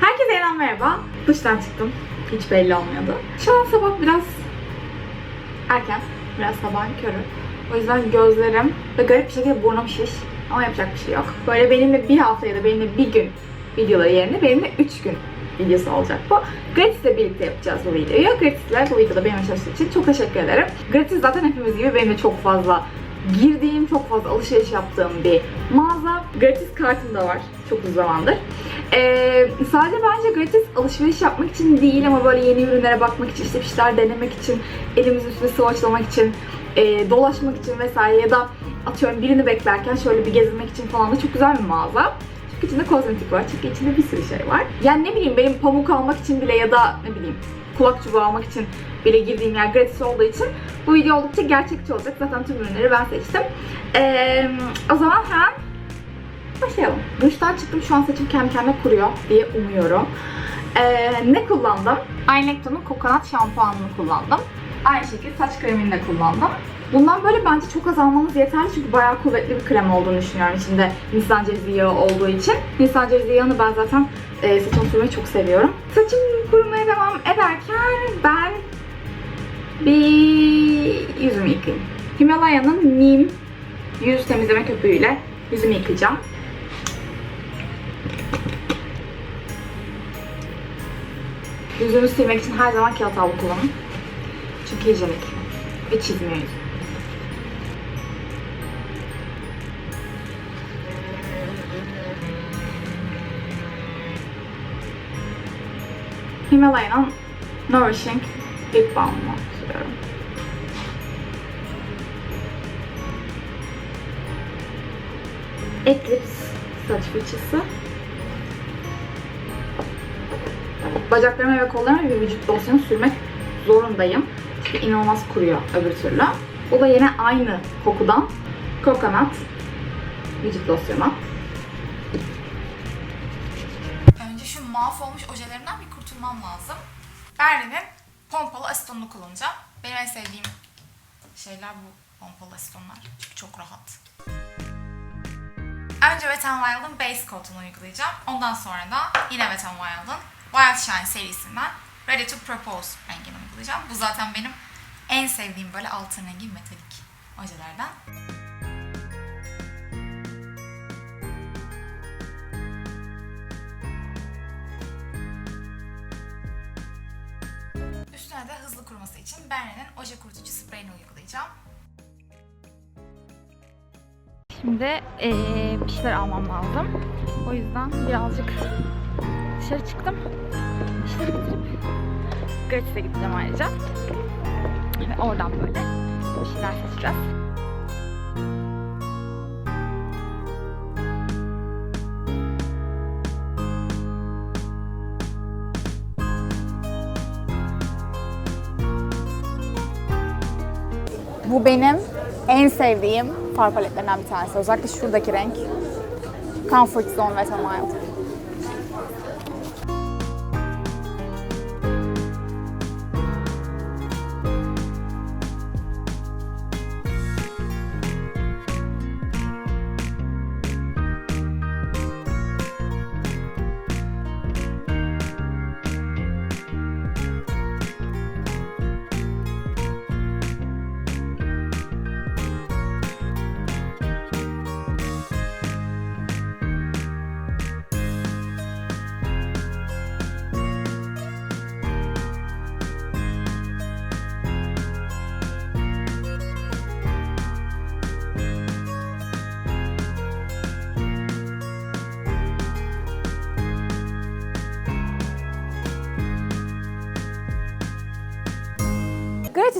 Herkese yeniden merhaba. Duştan çıktım. Hiç belli olmuyordu. Şu an sabah biraz erken. Biraz sabahın körü. O yüzden gözlerim ve garip bir şekilde burnum şiş. Ama yapacak bir şey yok. Böyle benimle bir hafta ya da benimle bir gün videoları yerine benimle üç gün videosu olacak bu. Gratis'le birlikte yapacağız bu videoyu. Gratis'le bu videoda benimle çalıştığı için çok teşekkür ederim. Gratis zaten hepimiz gibi benim de çok fazla girdiğim, çok fazla alışveriş yaptığım bir mağaza. Gratis kartım da var çok uzun zamandır. Ee, sadece bence gratis alışveriş yapmak için değil ama böyle yeni ürünlere bakmak için, işte bir şeyler denemek için, elimizin üstüne swatchlamak için, e, dolaşmak için vesaire ya da atıyorum birini beklerken şöyle bir gezinmek için falan da çok güzel bir mağaza. Çünkü içinde kozmetik var, çünkü içinde bir sürü şey var. Yani ne bileyim benim pamuk almak için bile ya da ne bileyim kulak çubuğu almak için bile girdiğim yer gratis olduğu için bu video oldukça gerçekçi olacak. Zaten tüm ürünleri ben seçtim. Ee, o zaman hemen başlayalım. Duştan çıktım şu an saçım kendi kendine kuruyor diye umuyorum. Ee, ne kullandım? Aynekton'un kokonat şampuanını kullandım. Aynı şekilde saç kremini de kullandım. Bundan böyle bence çok az almamız yeterli çünkü bayağı kuvvetli bir krem olduğunu düşünüyorum içinde Nisan cevizi yağı olduğu için. Nisan cevizi yağını ben zaten e, saçımı sürmeyi çok seviyorum. Saçım kurumaya devam ederken ben bir yüzümü yıkayayım. Himalaya'nın Neem yüz temizleme köpüğüyle yüzümü yıkayacağım. Yüzümü silmek için her zaman kağıt havlu kullanın. Çünkü hijyenik ve çizmiyor yüzü. Himalaya'nın Nourishing Lip Balm'ı sürüyorum. Eclipse saç fırçası. Bacaklarıma ve kollarıma bir vücut losyonu sürmek zorundayım. Çünkü inanılmaz kuruyor öbür türlü. Bu da yine aynı kokudan Coconut vücut losyonu. Önce şu mahvolmuş ojelerimden bir kurtulmam lazım. Berlin'in pompalı asitonunu kullanacağım. Benim en sevdiğim şeyler bu pompalı asitonlar. Çünkü çok rahat. Önce Wet n Wild'ın Base Coat'unu uygulayacağım. Ondan sonra da yine Wet n Wild'ın Wild Shine serisinden Ready to Propose rengini uygulayacağım. Bu zaten benim en sevdiğim böyle altın rengi metalik ojelerden. Kuruması için Berne'nin oje kurutucu spreyini uygulayacağım. Şimdi eee, bir şeyler almam lazım. O yüzden birazcık dışarı çıktım. İşleri bitirip Gratis'e gideceğim ayrıca. Ve oradan böyle bir şeyler seçeceğiz. Bu benim en sevdiğim far paletlerinden bir tanesi. Özellikle şuradaki renk. Comfort Zone Wet n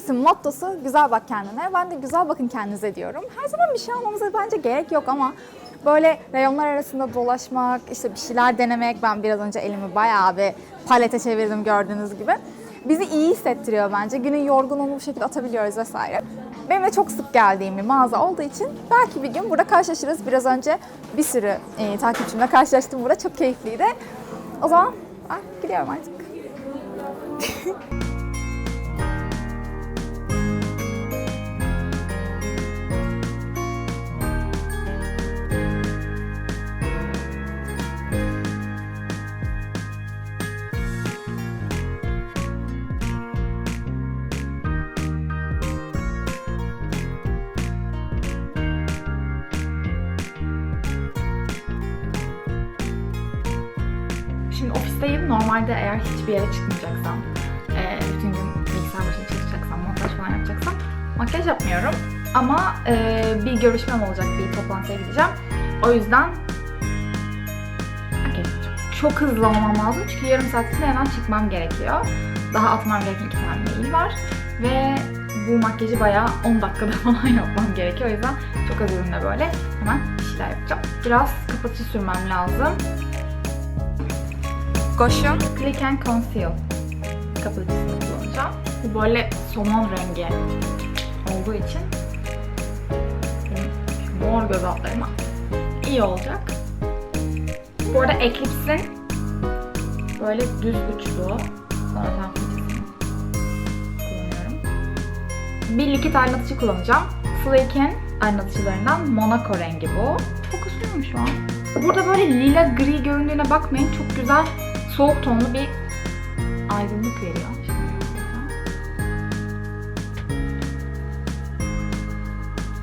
Gratis'in mottosu güzel bak kendine. Ben de güzel bakın kendinize diyorum. Her zaman bir şey almamıza bence gerek yok ama böyle reyonlar arasında dolaşmak, işte bir şeyler denemek. Ben biraz önce elimi bayağı bir palete çevirdim gördüğünüz gibi. Bizi iyi hissettiriyor bence. Günün yorgunluğunu bu şekilde atabiliyoruz vesaire. Benim de çok sık geldiğim bir mağaza olduğu için belki bir gün burada karşılaşırız. Biraz önce bir sürü e, takipçimle karşılaştım burada. Çok keyifliydi. O zaman ah, gidiyorum artık. Normalde eğer hiçbir yere çıkmayacaksam, e, bütün gün bilgisayar başında çalışacaksam, montaj falan yapacaksam makyaj yapmıyorum. Ama e, bir görüşmem olacak, bir toplantıya gideceğim. O yüzden yapacağım. Çok hızlı olmam lazım çünkü yarım saat içinde hemen çıkmam gerekiyor. Daha atmam gereken iki tane mail var. Ve bu makyajı bayağı 10 dakikada falan yapmam gerekiyor. O yüzden çok az ürünle böyle hemen bir şeyler yapacağım. Biraz kapatıcı sürmem lazım. Goşun. Click and Conceal kapatıcısını kullanacağım. Bu böyle somon rengi olduğu için mor göz altlarıma iyi olacak. Bu arada Eclipse'in böyle düz uçlu fırçasını kullanıyorum. Bir likit aydınlatıcı kullanacağım. Flake'in aydınlatıcılarından Monaco rengi bu. Fokusluyor mu şu an? Burada böyle lila gri göründüğüne bakmayın. Çok güzel soğuk tonlu bir aydınlık veriyor.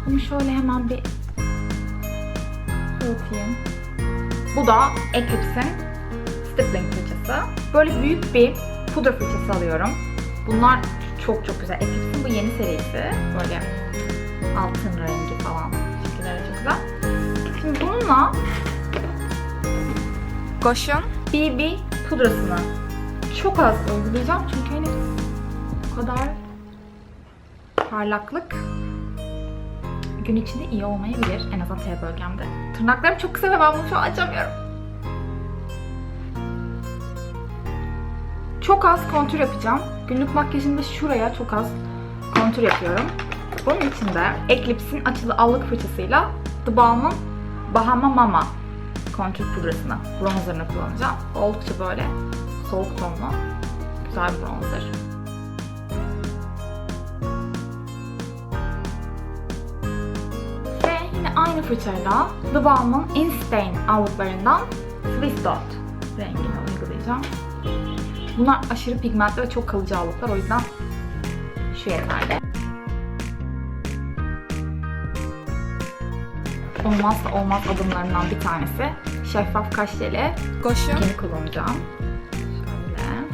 Bunu şöyle hemen bir dağıtayım. Bu da Eclipse'in stippling fırçası. Böyle büyük bir pudra fırçası alıyorum. Bunlar çok çok güzel. Eclipse'in bu yeni serisi. Böyle altın rengi falan. Şekilleri çok güzel. Şimdi bununla Goşun. BB pudrasını çok az uygulayacağım çünkü hani o kadar parlaklık gün içinde iyi olmayabilir. En azından T bölgemde. Tırnaklarım çok kısa ve ben bunu şu an açamıyorum. Çok az kontür yapacağım. Günlük makyajımda şuraya çok az kontür yapıyorum. Bunun için de Eclipse'in açılı allık fırçasıyla The Balm'ın Bahama Mama kontür pudrasını, bronzerını kullanacağım. Oldukça böyle soğuk tonlu, güzel bir bronzer. Ve yine aynı fırçayla The Balm'ın Instain allıklarından Swiss Dot rengini uygulayacağım. Bunlar aşırı pigmentli ve çok kalıcı allıklar o yüzden şu yeterli. Olmazsa olmaz adımlarından bir tanesi şeffaf kaş jeli. Goşun. Yeni kullanacağım. Şöyle.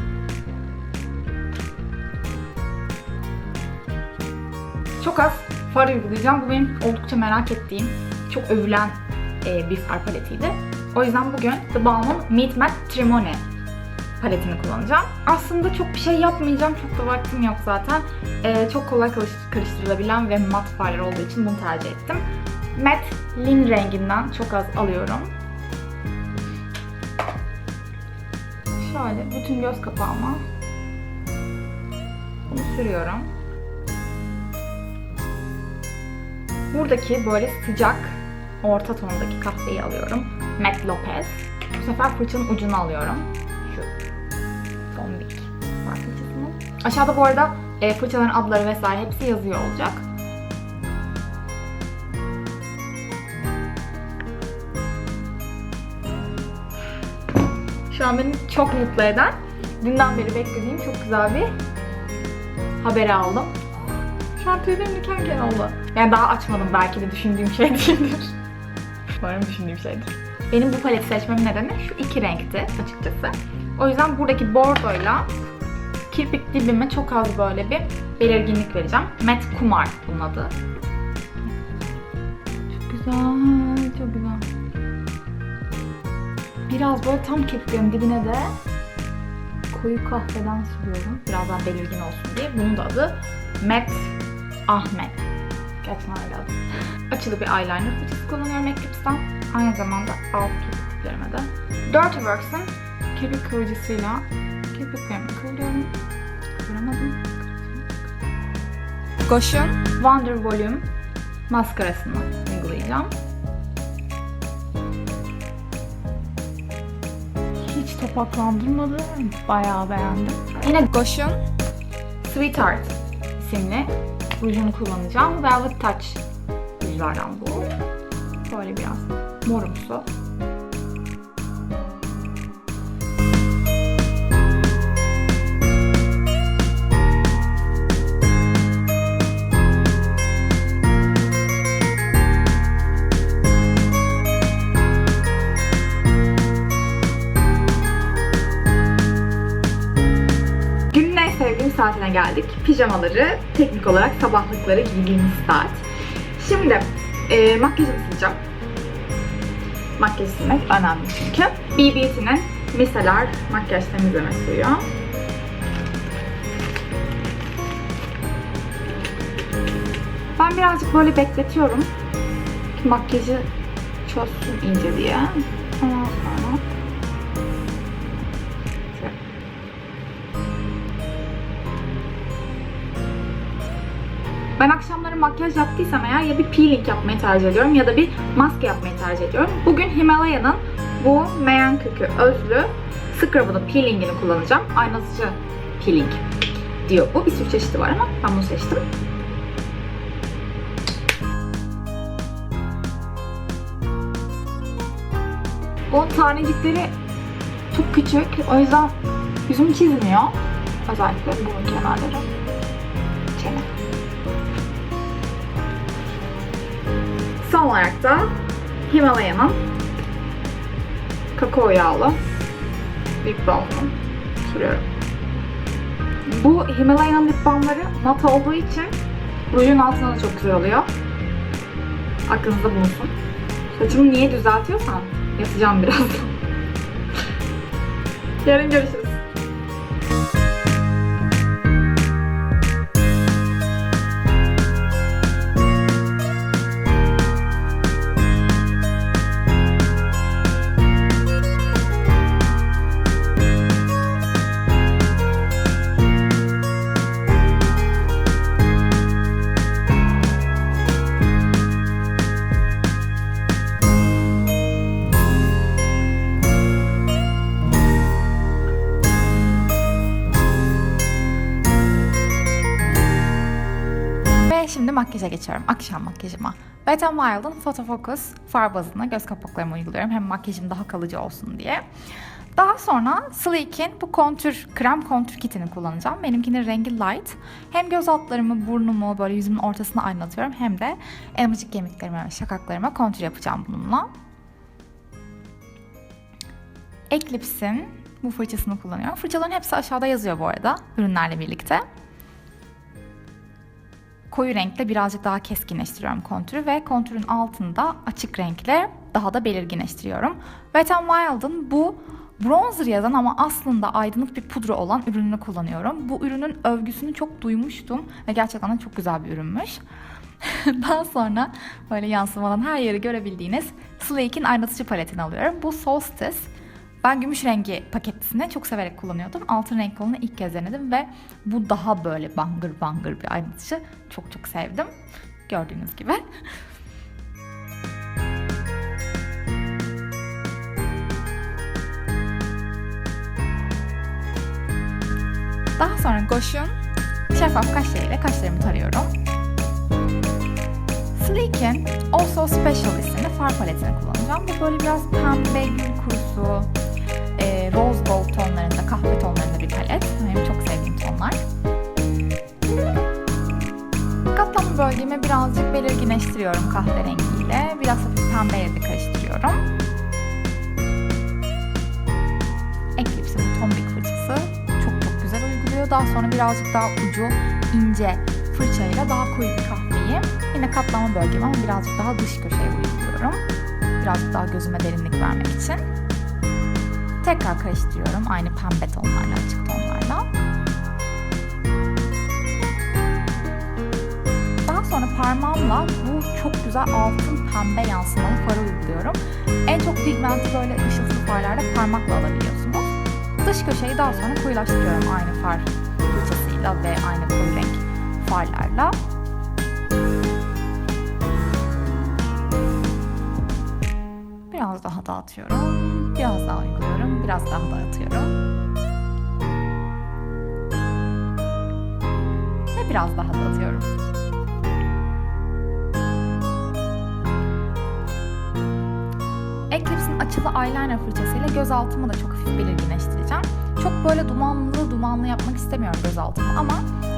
Çok az far uygulayacağım. Bu benim oldukça merak ettiğim, çok övülen e, bir far paletiydi. O yüzden bugün The Balm'ın Meet Matte Trimone paletini kullanacağım. Aslında çok bir şey yapmayacağım. Çok da vaktim yok zaten. E, çok kolay karış- karıştırılabilen ve mat farlar olduğu için bunu tercih ettim. Matte Lin renginden çok az alıyorum. Şöyle bütün göz kapağıma bunu sürüyorum. Buradaki böyle sıcak orta tondaki kahveyi alıyorum. Matte Lopez. Bu sefer fırçanın ucunu alıyorum. Şu fırçasını. Aşağıda bu arada e, fırçaların adları vesaire hepsi yazıyor olacak. Şu an beni çok mutlu eden, dünden beri beklediğim çok güzel bir haberi aldım. Şu an tüylerim diken diken oldu. Yani daha açmadım belki de düşündüğüm şey değildir. Umarım düşündüğüm şeydir. Benim bu paleti seçmemin nedeni şu iki renkti açıkçası. O yüzden buradaki bordoyla kirpik dibime çok az böyle bir belirginlik vereceğim. Matte Kumar bunun adı. Çok güzel, çok güzel. Biraz böyle tam kirpiklerin dibine de koyu kahveden sürüyorum. Biraz daha belirgin olsun diye. Bunun da adı Matte Ahmet. Gerçekten öyle adı. Açılı bir eyeliner fırçası kullanıyorum Eclipse'den. Aynı zamanda alt kirpiklerime de. Dirty Works'ın kirpik kıvırcısıyla kirpiklerimi kıvırıyorum. Kıvıramadım. Goşun. Wonder Volume maskarasını uygulayacağım. Hiç topaklandırmadı. Bayağı beğendim. Yine Goşun. Sweetheart isimli rujunu kullanacağım. Velvet Touch rujlardan bu. Böyle biraz morumsu. Saatine geldik. Pijamaları, teknik olarak sabahlıkları giydiğimiz saat. Şimdi e, makyajımı sileceğim. Makyaj silmek önemli çünkü. BB Beauty'nin makyaj temizleme suyu. Ben birazcık böyle bekletiyorum. Makyajı çözsün iyice diye. Ondan sonra Ben akşamları makyaj yaptıysam eğer ya bir peeling yapmayı tercih ediyorum ya da bir maske yapmayı tercih ediyorum. Bugün Himalaya'nın bu meyan kökü özlü scrub'ını, peelingini kullanacağım. Aynatıcı peeling diyor bu. Bir sürü çeşidi var ama ben bunu seçtim. Bunun tanecikleri çok küçük. O yüzden yüzüm çizmiyor. Özellikle burun kenarları. Çene. Son olarak da Himalaya'nın kakao yağlı lip balmı sürüyorum. Bu Himalaya'nın lip balmları mat olduğu için rujun altına da çok güzel oluyor. Aklınızda bulunsun. Saçımı niye düzeltiyorsam yapacağım birazdan. Yarın görüşürüz. Şimdi makyaja geçiyorum. Akşam makyajıma. Wet n Wild'ın Photo Focus far bazına göz kapaklarımı uyguluyorum. Hem makyajım daha kalıcı olsun diye. Daha sonra Sleek'in bu kontür, krem kontür kitini kullanacağım. Benimkinin rengi light. Hem göz altlarımı, burnumu, böyle yüzümün ortasına aydınlatıyorum. Hem de elmacık kemiklerime ve şakaklarıma kontür yapacağım bununla. Eclipse'in bu fırçasını kullanıyorum. Fırçaların hepsi aşağıda yazıyor bu arada ürünlerle birlikte koyu renkle birazcık daha keskinleştiriyorum kontürü ve kontürün altında açık renkle daha da belirginleştiriyorum. Wet n Wild'ın bu bronzer yazan ama aslında aydınlık bir pudra olan ürününü kullanıyorum. Bu ürünün övgüsünü çok duymuştum ve gerçekten çok güzel bir ürünmüş. Daha sonra böyle yansımadan her yeri görebildiğiniz Sleek'in aynatıcı paletini alıyorum. Bu Solstice. Ben gümüş rengi paketlisini çok severek kullanıyordum. Altın renk olanı ilk kez denedim ve bu daha böyle bangır bangır bir aydınlatıcı. Çok çok sevdim. Gördüğünüz gibi. Daha sonra Gosh'un şeffaf kaşlarıyla kaşlarımı tarıyorum. Sleek'in Also Special isimli far paletini kullanacağım. Bu böyle biraz pembe, gül kurusu, e, rose gold tonlarında, kahve tonlarında bir palet. Benim çok sevdiğim tonlar. Katlama bölgemi birazcık belirginleştiriyorum kahverengiyle. Biraz hafif pembeye de karıştırıyorum. Eclipse'in tombik fırçası çok çok güzel uyguluyor. Daha sonra birazcık daha ucu ince fırçayla daha koyu bir kahveyi yine katlama bölgemi ama birazcık daha dış köşeye uyguluyorum. Birazcık daha gözüme derinlik vermek için. Tekrar karıştırıyorum aynı pembe tonlarla, açık tonlarla. Daha sonra parmağımla bu çok güzel altın pembe yansımalı farı uyguluyorum. En çok pigmenti böyle ışıltılı farlarda parmakla alabiliyorsunuz. Dış köşeyi daha sonra koyulaştırıyorum aynı far fırçasıyla ve aynı koyu renk farlarla. Biraz daha dağıtıyorum. Biraz daha uyguluyorum. Biraz daha dağıtıyorum. Ve biraz daha dağıtıyorum. Eclipse'in açılı eyeliner fırçasıyla göz altımı da çok hafif belirginleştireceğim. Çok böyle dumanlı dumanlı yapmak istemiyorum göz altımı ama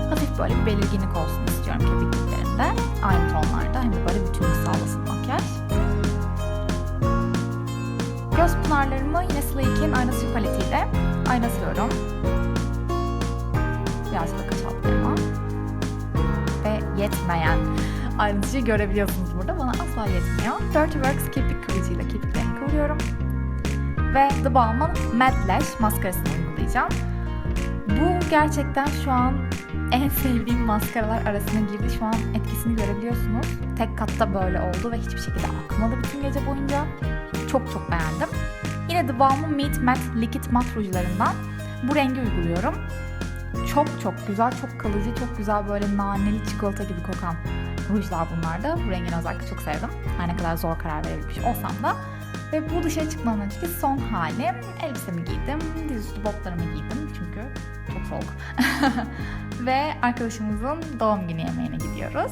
hafif böyle bir belirginlik olsun istiyorum kirpiklerimde. Aynı tonlarda hem de böyle bütünlük sağlasın makyaj. Göz pınarlarımı yine Sleek'in aynası paletiyle aynatıyorum. Biraz kaş altlarıma. Ve yetmeyen ayrıntıyı görebiliyorsunuz burada. Bana asla yetmiyor. Dirty Works kirpik kıvırcıyla kirpiklerimi kıvırıyorum. Ve The Balm'ın Matte Lash maskarasını uygulayacağım. Bu gerçekten şu an en sevdiğim maskaralar arasına girdi. Şu an etkisini görebiliyorsunuz. Tek katta böyle oldu ve hiçbir şekilde akmadı bütün gece boyunca. Çok çok beğendim. Yine The Balm'ın Meet Matte Liquid Matte rujlarından bu rengi uyguluyorum. Çok çok güzel, çok kalıcı, çok güzel böyle naneli çikolata gibi kokan rujlar bunlar da. Bu rengini özellikle çok sevdim. Her ne kadar zor karar verebilmiş olsam da. Ve bu dışarı çıkmadan önceki son halim. Elbisemi giydim, dizüstü botlarımı giydim çünkü çok soğuk. Ve arkadaşımızın doğum günü yemeğine gidiyoruz.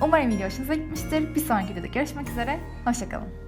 Umarım video hoşunuza gitmiştir. Bir sonraki videoda görüşmek üzere. Hoşçakalın.